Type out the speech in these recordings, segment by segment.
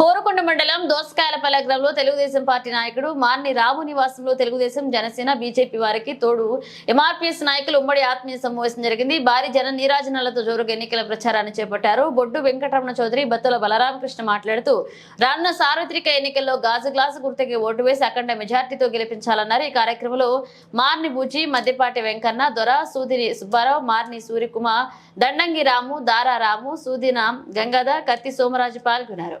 కోరుకొండ మండలం దోసకాయలపల్లె గ్రామంలో తెలుగుదేశం పార్టీ నాయకుడు మార్ని రాము నివాసంలో తెలుగుదేశం జనసేన బీజేపీ వారికి తోడు ఎంఆర్పీఎస్ నాయకులు ఉమ్మడి ఆత్మీయ సమావేశం జరిగింది. భారీ జన నీరాజనాలతో జోరుగా ఎన్నికల ప్రచారాన్ని చేపట్టారు. బొడ్డు వెంకటరమణ చౌదరి బత్తుల బలరామకృష్ణ మాట్లాడుతూ రానున్న సార్వత్రిక ఎన్నికల్లో గాజు గ్లాసు గుర్తుకి ఓటు వేసి అఖండ మెజార్టీతో గెలిపించాలన్నారు. ఈ కార్యక్రమంలో మార్ని బూచి మధ్యపాటి వెంకన్న దొర సూదిని సుబ్బారావు మార్ని సూర్యకుమార్ దండంగి రాము దారా రాము సూదిన గంగాధర్ కత్తి సోమరాజు పాల్గొన్నారు.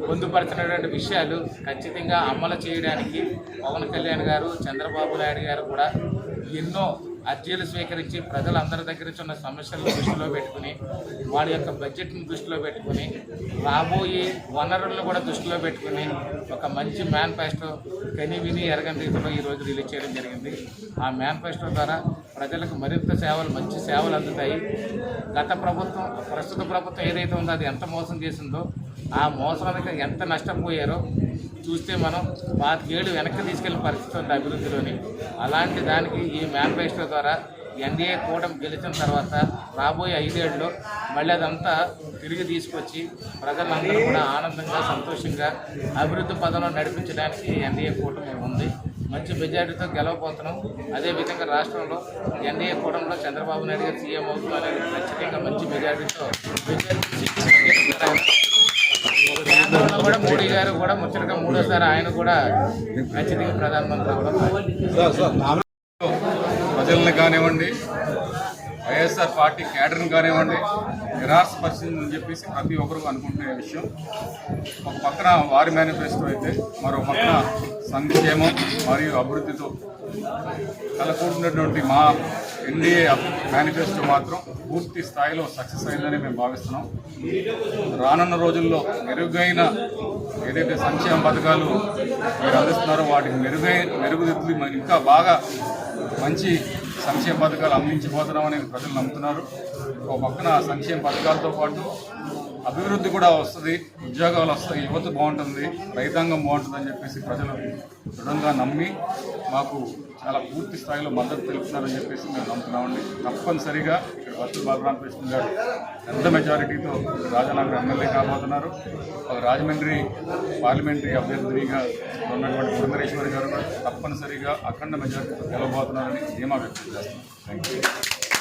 పొందుపరిచినటువంటి విషయాలు ఖచ్చితంగా అమలు చేయడానికి పవన్ కళ్యాణ్ గారు చంద్రబాబు నాయుడు గారు కూడా ఎన్నో అర్జీలు స్వీకరించి ప్రజలందరి దగ్గర నుంచి ఉన్న సమస్యలను దృష్టిలో పెట్టుకుని వాడి యొక్క బడ్జెట్ని దృష్టిలో పెట్టుకుని రాబోయే వనరులను కూడా దృష్టిలో పెట్టుకుని ఒక మంచి మేనిఫెస్టో కని విని ఎరగని రీతిలో ఈరోజు రిలీజ్ చేయడం జరిగింది. ఆ మేనిఫెస్టో ద్వారా ప్రజలకు మరింత సేవలు మంచి సేవలు అందుతాయి. గత ప్రభుత్వం ప్రస్తుత ప్రభుత్వం ఏదైతే ఉందో అది ఎంత మోసం చేసిందో ఆ మోసానికి ఎంత నష్టపోయారో చూస్తే మనం పాతికేళ్ళు వెనక్కి తీసుకెళ్ళే పరిస్థితి ఉంది అభివృద్ధిలోని. అలాంటి దానికి ఈ మేనిఫెస్టో ద్వారా ఎన్డీఏ కూటమి గెలిచిన తర్వాత రాబోయే ఐదేళ్ళలో మళ్ళీ అదంతా తిరిగి తీసుకొచ్చి ప్రజలందరూ కూడా ఆనందంగా సంతోషంగా అభివృద్ధి పదంలో నడిపించడానికి ఎన్డీఏ కూటమి ఉంది. మంచి మెజార్టీతో గెలవబోతున్నాం. అదేవిధంగా రాష్ట్రంలో ఎన్డీఏ కూడంలో చంద్రబాబు నాయుడు గారు సీఎం అవుతున్నారని ఖచ్చితంగా మంచి మెజార్టీతో కేంద్రంలో కూడా మోడీ గారు కూడా ముచ్చటగా మూడోసారి ఆయన కూడా ఖచ్చితంగా ప్రధానమంత్రి అవడం ప్రజల్ని కానివ్వండి వైఎస్ఆర్ పార్టీ క్యాడర్ని కానివ్వండి నిరాశపరిచిందని చెప్పేసి ప్రతి ఒక్కరు అనుకుంటున్న విషయం. ఒక పక్కన వారి మేనిఫెస్టో అయితే మరో పక్కన సంక్షేమం మరియు అభివృద్ధితో కలకూడినటువంటి మా ఎన్డీఏ మేనిఫెస్టో మాత్రం పూర్తి స్థాయిలో సక్సెస్ అయిందని మేము భావిస్తున్నాం. రానున్న రోజుల్లో మెరుగైన ఏదైతే సంక్షేమ పథకాలు మీరు అందిస్తున్నారో వాటికి మెరుగైన మెరుగుదిద్దులు ఇంకా బాగా మంచి సంక్షేమ పథకాలు అందించిపోతున్నామని ప్రజలు నమ్ముతున్నారు. ఒక పక్కన సంక్షేమ పథకాలతో పాటు అభివృద్ధి కూడా వస్తుంది ఉద్యోగాలు వస్తాయి యువత బాగుంటుంది రైతాంగం బాగుంటుంది అని చెప్పేసి ప్రజలు దృఢంగా నమ్మి మాకు చాలా పూర్తి స్థాయిలో మద్దతు తెలుపుతున్నారని చెప్పేసి మేము నమ్ముతున్నామండి. తప్పనిసరిగా ఇక్కడ వర్తు బాలరామకృష్ణ గారు పెద్ద మెజారిటీతో రాజనగర్ ఎమ్మెల్యే కాబోతున్నారు. ఒక రాజమండ్రి పార్లమెంటరీ అభ్యర్థిగా ఉన్నటువంటి సుందరేశ్వరి గారు కూడా తప్పనిసరిగా అఖండ మెజారిటీతో గెలవబోతున్నారని ధీమా వ్యక్తం చేస్తున్నాం. Thank you